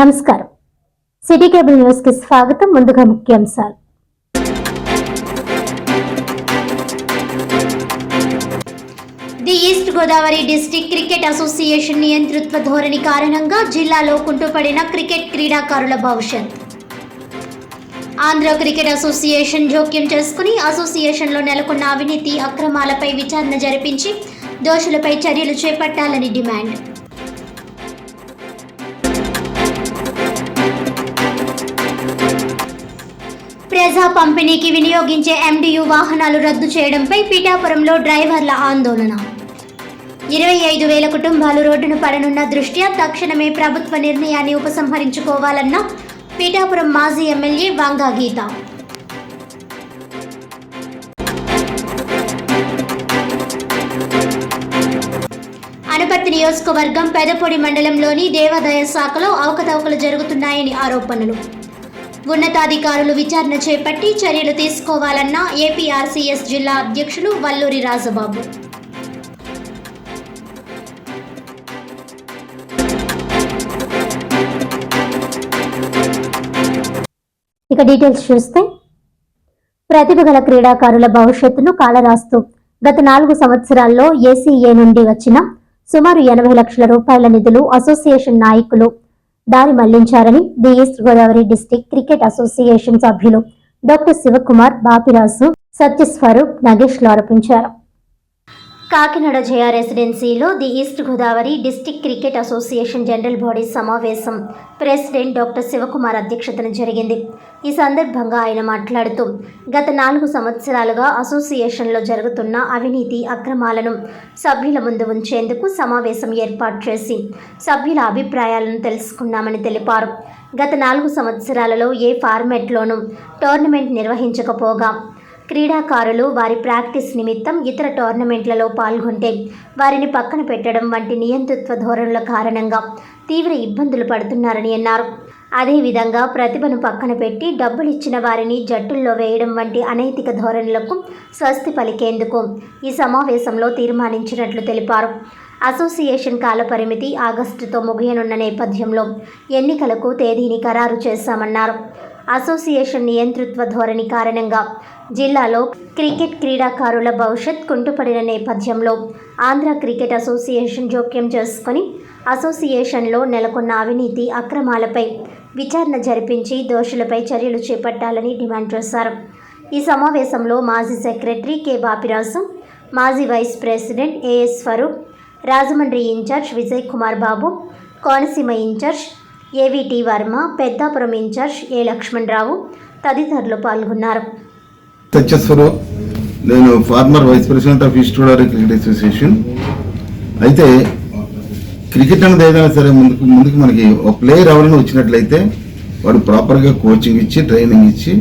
నమస్కారం. City cable న్యూస్కి స్వాగతం. ముందుగా ముఖ్యాంశాలు. The East Godavari district cricket association నియంతృత్వ ధోరణి కారణంగా జిల్లాలో కుంటుపడిన క్రికెట్ క్రీడాకారుల భవిష్యత్. ఆంధ్ర క్రికెట్ అసోసియేషన్ జోక్యం చేసుకుని అసోసియేషన్లో నెలకొన్న అవినీతి అక్రమాలపై విచారణ జరిపించి దోషులపై చర్యలు చేపట్టాలని డిమాండ్. ప్రజా పంపిణీకి వినియోగించే ఎండియు వాహనాలు రద్దు చేయడంపై పీఠాపురంలో డ్రైవర్ల ఆందోళన. ఇరవై ఐదు వేల కుటుంబాలు రోడ్డును పడనున్న దృష్ట్యా తక్షణమే ప్రభుత్వ నిర్ణయాన్ని ఉపసంహరించుకోవాలన్న పీఠాపురం మాజీ ఎమ్మెల్యే వాంగా గీత. అనపర్తి నియోజకవర్గం పెదపొడి మండలంలోని దేవాదాయ శాఖలో అవకతవకలు జరుగుతున్నాయని ఆరోపణలు. ఉన్నతాధికారులు విచారణ చేపట్టి చర్యలు తీసుకోవాలన్న ఏపీఆర్సీఎస్ జిల్లా అధ్యక్షులు వల్లూరి రాజబాబు. ఇక డీటెయిల్స్ చూస్తే ప్రతిభ గల క్రీడాకారుల భవిష్యత్తును కాలరాస్తూ గత నాలుగు సంవత్సరాల్లో ఏసీఏ నుండి వచ్చిన సుమారు ఎనభై లక్షల రూపాయల నిధులు అసోసియేషన్ నాయకులు దారి మళ్ళించారని the East Godavari district cricket association సభ్యులు డాక్టర్ శివకుమార్ బాపిరాజు సత్యస్వరూప్ నగేష్లు ఆరోపించారు. Kakinada Jaya రెసిడెన్సీలో the East Godavari district cricket association general body సమావేశం. ప్రెసిడెంట్ డాక్టర్ శివకుమార్ అధ్యక్షతన జరిగింది. ఈ సందర్భంగా ఆయన మాట్లాడుతూ గత నాలుగు సంవత్సరాలుగా అసోసియేషన్లో జరుగుతున్న అవినీతి అక్రమాలను సభ్యుల ముందు ఉంచేందుకు సమావేశం ఏర్పాటు చేసి సభ్యుల అభిప్రాయాలను తెలుసుకున్నామని తెలిపారు. గత నాలుగు సంవత్సరాలలో ఏ ఫార్మెట్లోనూ టోర్నమెంట్ నిర్వహించకపోగా క్రీడాకారులు వారి ప్రాక్టీస్ నిమిత్తం ఇతర టోర్నమెంట్లలో పాల్గొంటే వారిని పక్కన పెట్టడం వంటి నియంతృత్వ ధోరణుల కారణంగా తీవ్ర ఇబ్బందులు పడుతున్నారని అన్నారు. అదేవిధంగా ప్రతిభను పక్కన పెట్టి డబ్బులు ఇచ్చిన వారిని జట్టుల్లో వేయడం వంటి అనైతిక ధోరణులకు స్వస్తి పలికేందుకు ఈ సమావేశంలో తీర్మానించినట్లు తెలిపారు. అసోసియేషన్ కాలపరిమితి ఆగస్టుతో ముగియనున్న నేపథ్యంలో ఎన్నికలకు తేదీని ఖరారు చేశామన్నారు. అసోసియేషన్ నియంతృత్వ ధోరణి కారణంగా జిల్లాలో క్రికెట్ క్రీడాకారుల భవిష్యత్ కుంటుపడిన నేపథ్యంలో ఆంధ్ర క్రికెట్ అసోసియేషన్ జోక్యం చేసుకుని అసోసియేషన్లో నెలకొన్న అవినీతి అక్రమాలపై విచారణ జరిపించి దోషులపై చర్యలు చేపట్టాలని డిమాండ్ చేశారు. ఈ సమావేశంలో మాజీ సెక్రటరీ కె. బాపిరాజు మాజీ vice president AS Farooq Rajahmundry in charge Vijay Kumar Babu Konaseema in charge AVT Varma Peddapuram in charge A Lakshmanarao తదితరులు పాల్గొన్నారు. సత్యస్వరూప్ నేను former vice president of East Godavari cricket association అయితే cricket అనేది ఏదైనా సరే ముందుకు ముందుకు మనకి ఒక ప్లేయర్ ఎవరైనా వచ్చినట్లయితే వాడు ప్రాపర్గా కోచింగ్ ఇచ్చి ట్రైనింగ్ ఇచ్చి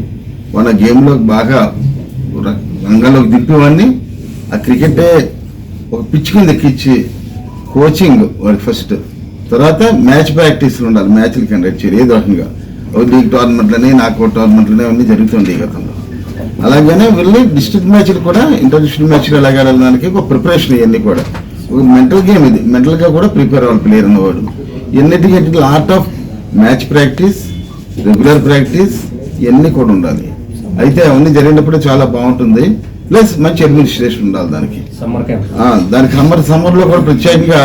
వాళ్ళ గేమ్లో బాగా రంగంలోకి దింపేవాడిని ఆ క్రికెటే ఒక పిచ్చుకుని దక్కిచ్చి కోచింగ్ వాడికి ఫస్ట్ తర్వాత మ్యాచ్ ప్రాక్టీస్లు ఉండాలి. మ్యాచ్లు కండక్ట్ చేయాలి. ఏదో రకంగా. లీగ్ టోర్నమెంట్లని నాకు టోర్నమెంట్లని అవన్నీ జరుగుతుండే గతంలో. అలాగనే వెళ్ళి డిస్ట్రిక్ట్ మ్యాచ్లు కూడా ఇంటర్నేషనల్ మ్యాచ్లు ఎలాగ వెళ్ళడానికి ఒక ప్రిపరేషన్ ఇవన్నీ కూడా. ఒక మెంటల్ గేమ్ ఇది. మెంటల్గా కూడా ప్రిపేర్ అవ్వాలి ప్లేయర్ అన్నవాడు ఎన్నిటికంటే art of match practice regular practice ఇవన్నీ కూడా ఉండాలి. అయితే అవన్నీ జరిగినప్పుడు చాలా బాగుంటుంది. ప్లస్ మంచి అడ్మినిస్ట్రేషన్ ఉండాలి దానికి. దానికి సమ్మర్ సమ్మర్లో కూడా ప్రత్యేకంగా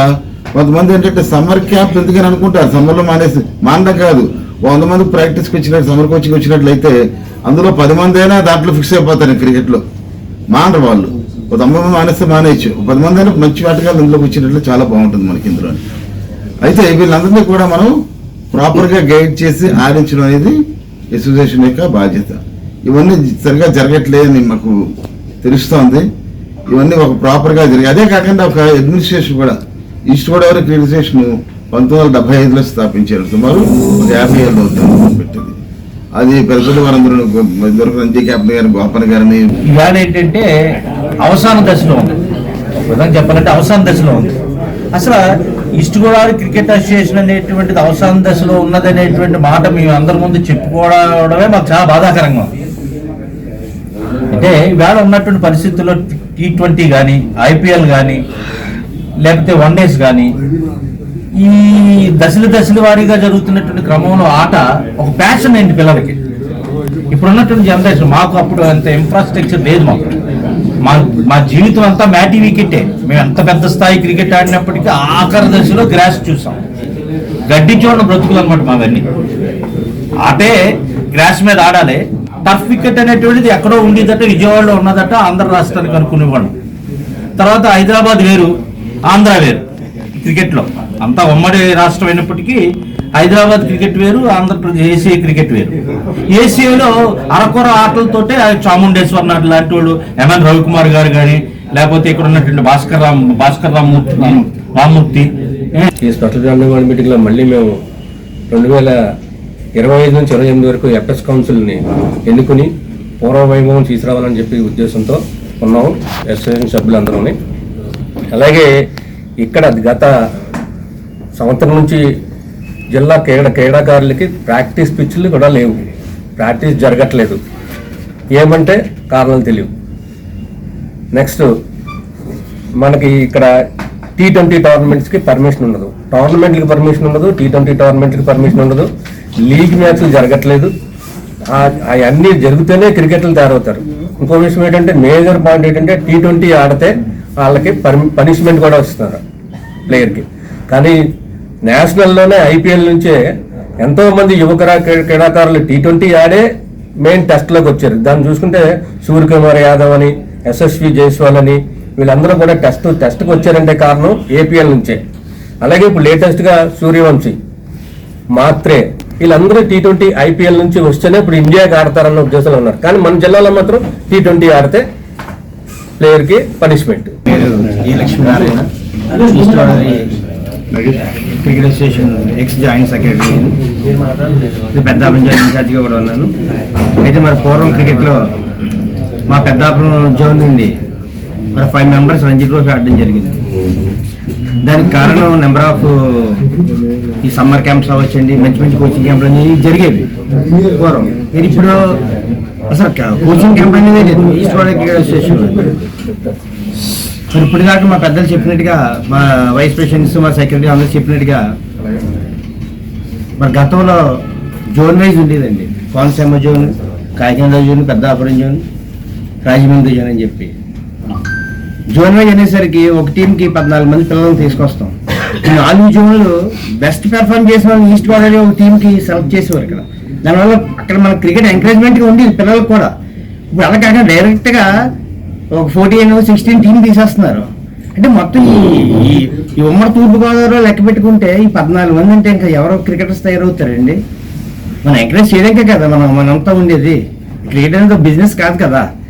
కొంతమంది ఏంటంటే సమ్మర్ క్యాంప్ ఎందుకని అనుకుంటారు? సమ్మర్లో మానేసి మానడం కాదు. వంద మంది ప్రాక్టీస్కి వచ్చినట్టు సమ్మర్ కోచింగ్ వచ్చినట్లయితే అందులో పది మంది అయినా దాంట్లో ఫిక్స్ అయిపోతారు క్రికెట్లో మానరు వాళ్ళు. ఒక తొంభై మంది మానేస్తే మానేయచ్చు. ఒక పది మంది అయినా మంచి ఆటగాళ్ళు ఇందులోకి వచ్చినట్లు చాలా బాగుంటుంది మనకి ఇందులో. అయితే వీళ్ళందరినీ కూడా మనం ప్రాపర్గా గైడ్ చేసి ఆడించడం అనేది అసోసియేషన్ యొక్క బాధ్యత. ఇవన్నీ సరిగా జరగట్లేదని మాకు తెలుస్తోంది. ఇవన్నీ ఒక ప్రాపర్గా జరిగాయి. అదే కాకుండా ఒక అడ్మినిస్ట్రేషన్ కూడా ఈస్ట్ గోదావరి స్టేషన్ పంతొమ్మిది వందల డెబ్బై ఐదులో స్థాపించారు. సుమారు ఒక యాభై ఏళ్ళు అవుతుంది పెట్టింది. అది పెద్దలు వారందరూ ఇదివరకు క్యాప్టెన్ గారిని గోపన్ గారిని ఇవాళ ఏంటంటే అవసాన దశలో ఉంది. విధంగా చెప్పాలంటే అవసాన దశలో ఉంది. అసలు ఈస్ట్ గోదావరి క్రికెట్ అసోసియేషన్ అనేటువంటిది అవసాన దశలో ఉన్నదనేటువంటి మాట మేము అందరి ముందు చెప్పుకోవడమే మాకు చాలా బాధాకరంగా ఉంది. అంటే ఇవాళ ఉన్నటువంటి పరిస్థితుల్లో టీ ట్వంటీ కానీ ఐపీఎల్ కానీ లేకపోతే వన్ డేస్ కానీ ఈ దశలు దశల వారీగా జరుగుతున్నటువంటి క్రమంలో ఆట ఒక ప్యాషన్ అయింది పిల్లలకి. ఇప్పుడున్నటువంటి జనరేషన్ మాకు అప్పుడు అంత ఇన్ఫ్రాస్ట్రక్చర్ లేదు మాకు. మా మా జీవితం అంతా మ్యాటీ వికెటే మేము ఎంత పెద్ద స్థాయి క్రికెట్ ఆడినప్పటికీ ఆఖరి దశలో గ్రాస్ చూసాం. గడ్డి చూడడం బ్రతుకులు అనమాట మావన్నీ. అదే గ్రాస్ మీద ఆడాలి. టఫ్ వికెట్ అనేటువంటిది ఎక్కడో ఉండేదట విజయవాడలో ఉన్నదట ఆంధ్ర రాష్ట్రానికి అనుకునేవాడు తర్వాత హైదరాబాద్ వేరు. ఆంధ్ర వేరు క్రికెట్లో. అంతా ఉమ్మడి రాష్ట్రం అయినప్పటికీ హైదరాబాద్ క్రికెట్ వేరు ఆంధ్రప్రదేశ్ ఏసీఏ క్రికెట్ వేరు. ఏసీఏలో అరకొర ఆటలతోటే చాముండేశ్వర్ నాటి లాంటి వాళ్ళు ఎంఎన్ రవికుమార్ గారు కానీ లేకపోతే ఇక్కడ ఉన్నటువంటి భాస్కర్ రామ్ భాస్కర్ రామ్మూర్తి రామ్మూర్తి. ఈ స్పెషల్ గవర్నమెంట్ మీటింగ్లో మళ్ళీ మేము రెండు వేల ఇరవై ఐదు నుంచి ఇరవై ఎనిమిది వరకు ఎఫ్ఎస్ కౌన్సిల్ని ఎన్నుకుని పూర్వ వైభవం తీసుకురావాలని చెప్పి ఉద్దేశంతో ఉన్నాము అసోసియేషన్ సభ్యులందరూ అలాగే ఇక్కడ గత సంవత్సరం నుంచి జిల్లా క్రీడ క్రీడాకారులకి ప్రాక్టీస్ పిచ్లు కూడా లేవు. ప్రాక్టీస్ జరగట్లేదు. ఏమంటే కారణాలు తెలియవు. నెక్స్ట్ మనకి ఇక్కడ టీ ట్వంటీ టోర్నమెంట్స్కి పర్మిషన్ ఉండదు. టోర్నమెంట్లకి పర్మిషన్ ఉండదు టీ ట్వంటీ టోర్నమెంట్కి పర్మిషన్ ఉండదు. లీగ్ మ్యాచ్లు జరగట్లేదు. అవన్నీ జరిగితేనే క్రికెట్లు తయారవుతారు. ఇంకో విషయం ఏంటంటే మేజర్ పాయింట్ ఏంటంటే టీ ట్వంటీ ఆడితే వాళ్ళకి పనిష్మెంట్ కూడా వస్తున్నారు ప్లేయర్కి. కానీ నేషనల్లోనే ఐపీఎల్ నుంచే ఎంతో మంది యువకరా క్రీడాకారులు టీ ట్వంటీ ఆడే మెయిన్ టెస్ట్లోకి వచ్చారు. దాన్ని చూసుకుంటే సూర్యకుమార్ యాదవ్ అని ఎస్ఎస్వి జైస్వాల్ అని వీళ్ళందరూ కూడా టెస్ట్ టెస్ట్కి వచ్చారంటే కారణం ఏపీఎల్ నుంచే. అలాగే ఇప్పుడు లేటెస్ట్గా సూర్యవంశీ మాత్రే వీళ్ళందరూ టీ ట్వంటీ ఐపీఎల్ నుంచి వస్తేనే ఇప్పుడు ఇండియాకి ఆడతారన్న ఉద్దేశంలో ఉన్నారు. కానీ మన జిల్లాలో మాత్రం టీ ట్వంటీ ఆడితే ప్లేయర్కి పనిష్మెంట్. ఈ Lakshminarayana East Godavari cricket association ex joint secretary Peddapuram zone ఇన్ఛార్జిగా కూడా ఉన్నాను. అయితే మరి పూర్వం క్రికెట్లో మా పెద్దాపురం జోన్ నుండి మరి ఫైవ్ మెంబర్స్ రంజీ ట్రోఫీ ఆడడం జరిగింది. దానికి కారణం నెంబర్ ఆఫ్ ఈ సమ్మర్ క్యాంప్స్ అవ్వచ్చండి మంచి మంచి కోచింగ్ క్యాంపులు అనేవి జరిగేవి పూర్వం. ఇప్పుడు అసలు కోచింగ్ క్యాంప్ అనేది లేదు. East Godavari cricket association. మరి ఇప్పుడు దాకా మా పెద్దలు చెప్పినట్టుగా మా వైస్ ప్రెసిడెంట్స్ మా సెక్రటరీ అందరూ చెప్పినట్టుగా మరి గతంలో జోన్ వైజ్ ఉండేదండి. Konaseema zone Kakinada zone Peddapuram zone Rajahmundry zone అని చెప్పి. జోన్ వైజ్ అనేసరికి ఒక టీంకి పద్నాలుగు మంది పిల్లల్ని తీసుకొస్తాం. నాలుగు జోన్లు బెస్ట్ పెర్ఫార్మ్ చేసిన వాళ్ళు ఈస్ట్ గోదావరి ఒక టీంకి సెలెక్ట్ చేసేవారు ఇక్కడ. దానివల్ల అక్కడ మన క్రికెట్ ఎంకరేజ్మెంట్గా ఉంది పిల్లలకు కూడా. ఇప్పుడు అలా కాకుండా డైరెక్ట్గా ఒక ఫోర్టీన్ సిక్స్టీన్ టీం తీసేస్తున్నారు. అంటే మొత్తం ఈ ఈ- ఈ ఉమ్మడి తూర్పుగోదావరిలో లెక్క పెట్టుకుంటే ఈ పద్నాలుగు మంది అంటే ఇంకా ఎవరో క్రికెటర్స్ తయారవుతారండి. మనం ఎంకరేజ్ చేయడానికే కదా మనం మనంతా ఉండేది. క్రికెట్ అనేది బిజినెస్ కాదు కదా.